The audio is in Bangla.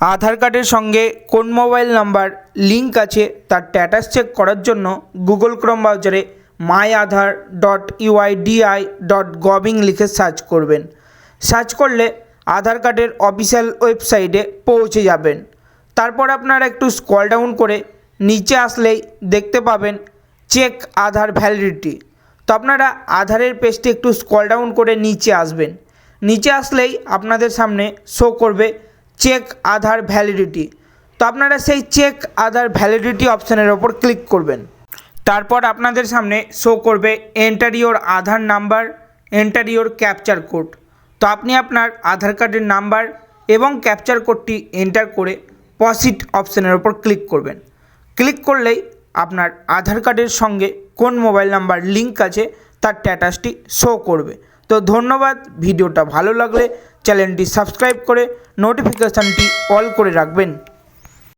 আধার কার্ডের সঙ্গে কোন মোবাইল নাম্বার লিঙ্ক আছে তার স্ট্যাটাস চেক করার জন্য গুগল ক্রোম ব্রাউজারে my Aadhaar dot UIDAI dot gov in লিখে সার্চ করবেন। সার্চ করলে আধার কার্ডের অফিসিয়াল ওয়েবসাইটে পৌঁছে যাবেন। তারপর আপনারা একটু স্ক্রল ডাউন করে নিচে আসলেই দেখতে পাবেন চেক আধার ভ্যালিডিটি তো আপনারা আধারের পেজটি একটু স্ক্রল ডাউন করে নিচে আসবেন। নিচে আসলেই আপনাদের সামনে শো করবে চেক আধার ভ্যালিডিটি তো আপনারা সেই চেক আধার ভ্যালিডিটি অপশানের ওপর ক্লিক করবেন। তারপর আপনাদের সামনে শো করবে enter your Aadhaar number enter your captcha code তো আপনি আপনার আধার কার্ডের নাম্বার এবং ক্যাপচার কোডটি এন্টার করে পসিট অপশানের ওপর ক্লিক করবেন। ক্লিক করলেই আপনার আধার কার্ডের সঙ্গে কোন মোবাইল নাম্বার লিঙ্ক আছে, তার স্ট্যাটাসটি শো করবে। তো ধন্যবাদ, ভিডিওটা ভালো লাগলে চ্যানেলটি সাবস্ক্রাইব করে নোটিফিকেশানটি অল করে রাখবেন।